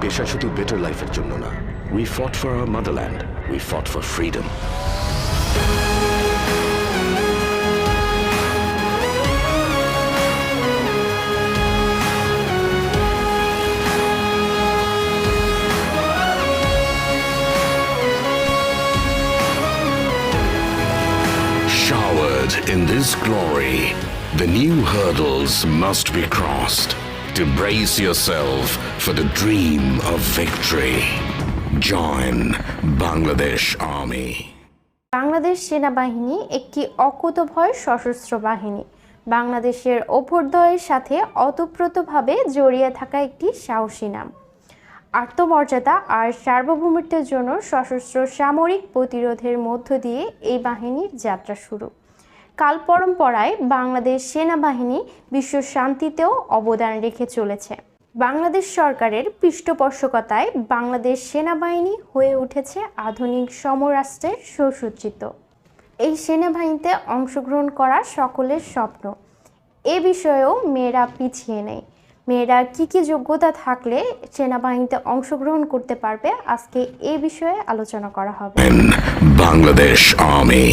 পেশা শুধু বেটার লাইফের জন্য না we fought for our motherland we fought for freedom Showered in this glory, the new hurdles must be crossed To brace yourself for the dream of victory. Join Bangladesh Army. Bangladesh সেনাবাহিনী একটি অকুতভয় সশস্ত্র বাহিনী বাংলাদেশের অভ্যুদয়ের সাথে অতপ্রতভাবে জড়িয়ে থাকা একটি সাহসী নাম আত্মমর্যাদা আর সার্বভৌমত্বের জন্য সশস্ত্র সামরিক প্রতিরোধের মধ্য দিয়ে এই বাহিনীর যাত্রা শুরু কাল পরম্পরায় বাংলাদেশ সেনাবাহিনী বিশ্ব শান্তিতেও অবদান রেখে চলেছে। বাংলাদেশ সরকারের পৃষ্ঠপোষকতায় বাংলাদেশ সেনাবাহিনী হয়ে উঠেছে আধুনিক সমরাষ্ট্রের সুসজ্জিত। এই সেনাবাহিনীতে অংশগ্রহণ করা সকলের স্বপ্ন। এ বিষয়েও মেয়েরা পিছিয়ে নেই। মেয়েরা কি কি যোগ্যতা থাকলে সেনাবাহিনীতে অংশগ্রহণ করতে পারবে, আজকে এ বিষয়ে আলোচনা করা হবে। Bangladesh Army.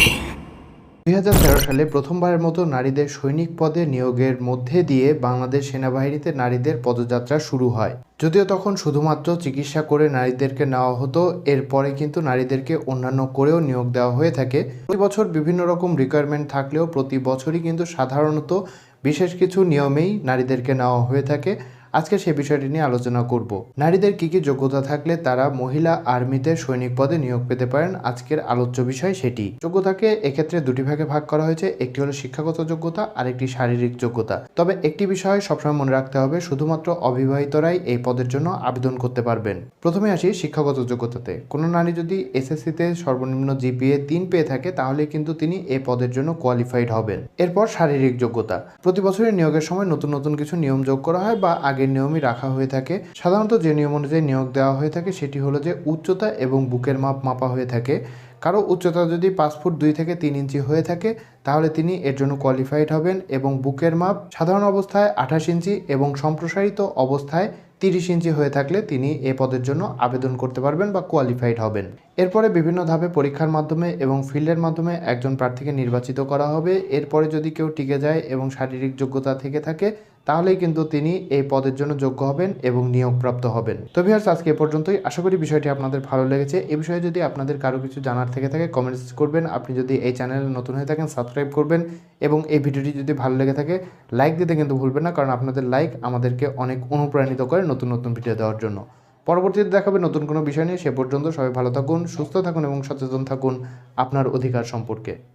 দুই হাজার তেরো সালে প্রথমবারের মতো নারীদের সৈনিক পদে নিয়োগের মধ্যে দিয়ে বাংলাদেশ সেনাবাহিনীতে নারীদের পদযাত্রা শুরু হয়। যদিও তখন শুধুমাত্র চিকিৎসা করে নারীদেরকে নেওয়া হতো, এরপরে কিন্তু নারীদেরকে অন্যান্য করেও নিয়োগ দেওয়া হয়ে থাকে। প্রতি বছর বিভিন্ন রকম রিকোয়ারমেন্ট থাকলেও প্রতি বছরই কিন্তু সাধারণত বিশেষ কিছু নিয়মেই নারীদেরকে নেওয়া হয়ে থাকে। আজকে সে বিষয়টি নিয়ে আলোচনা করব। নারীদের কি কি যোগ্যতা থাকলে তারা মহিলা আর্মিতে সৈনিক পদে নিয়োগ পেতে পারেন? আজকের আলোচ্য বিষয় সেটি। যোগ্যতাকে এক্ষেত্রে দুটি ভাগে ভাগ করা হয়েছে। একটি হলো শিক্ষাগত যোগ্যতা আর একটি শারীরিক যোগ্যতা। তবে একটি বিষয় সবসময় মনে রাখতে হবে, শুধুমাত্র অবিবাহিতরাই এই পদের জন্য আবেদন করতে পারবেন। প্রথমে আসি শিক্ষাগত যোগ্যতাতে। কোনো নারী যদি এসএসসিতে সর্বনিম্ন জিপিএ তিন পেয়ে থাকে, তাহলে কিন্তু তিনি এ পদের জন্য কোয়ালিফাইড হবেন। এরপর শারীরিক যোগ্যতা। প্রতি বছরের নিয়োগের সময় নতুন নতুন কিছু নিয়ম যোগ করা হয় বা আগের নিয়মই রাখা হয়ে থাকে। সাধারণত যে নিয়ম অনুযায়ী নিয়োগ দেওয়া হয়ে থাকে সেটি হলো যে উচ্চতা এবং বুকের মাপ মাপা হয়ে থাকে। কারও উচ্চতা যদি পাঁচ ফুট দুই থেকে তিন ইঞ্চি হয়ে থাকে, তাহলে তিনি এর জন্য কোয়ালিফাইড হবেন এবং বুকের মাপ সাধারণ অবস্থায় আঠাশ ইঞ্চি এবং সম্প্রসারিত অবস্থায় তিরিশ ইঞ্চি হয়ে থাকলে তিনি এ পদের জন্য আবেদন করতে পারবেন বা কোয়ালিফাইড হবেন। এরপরে বিভিন্ন ধাপে পরীক্ষার মাধ্যমে এবং ফিল্ডের মাধ্যমে একজন প্রার্থীকে নির্বাচিত করা হবে। এরপরে যদি কেউ টিকে যায় এবং শারীরিক যোগ্যতা থেকে থাকে তাহলেই কিন্তু তিনি এই পদের জন্য যোগ্য হবেন এবং নিয়োগপ্রাপ্ত হবেন। তো ভিউয়ার্স, আজকে এ পর্যন্তই। আশা করি বিষয়টি আপনাদের ভালো লেগেছে। এ বিষয়ে যদি আপনাদের কারও কিছু জানার থেকে থাকে কমেন্টস করবেন। আপনি যদি এই চ্যানেলে নতুন হয়ে থাকেন সাবস্ক্রাইব করবেন এবং এই ভিডিওটি যদি ভালো লেগে থাকে লাইক দিতে কিন্তু ভুলবেন না, কারণ আপনাদের লাইক আমাদেরকে অনেক অনুপ্রাণিত করে নতুন নতুন ভিডিও দেওয়ার জন্য। পরবর্তীতে দেখাবে নতুন কোনো বিষয় নিয়ে। সে পর্যন্ত সবাই ভালো থাকুন, সুস্থ থাকুন এবং সচেতন থাকুন আপনার অধিকার সম্পর্কে।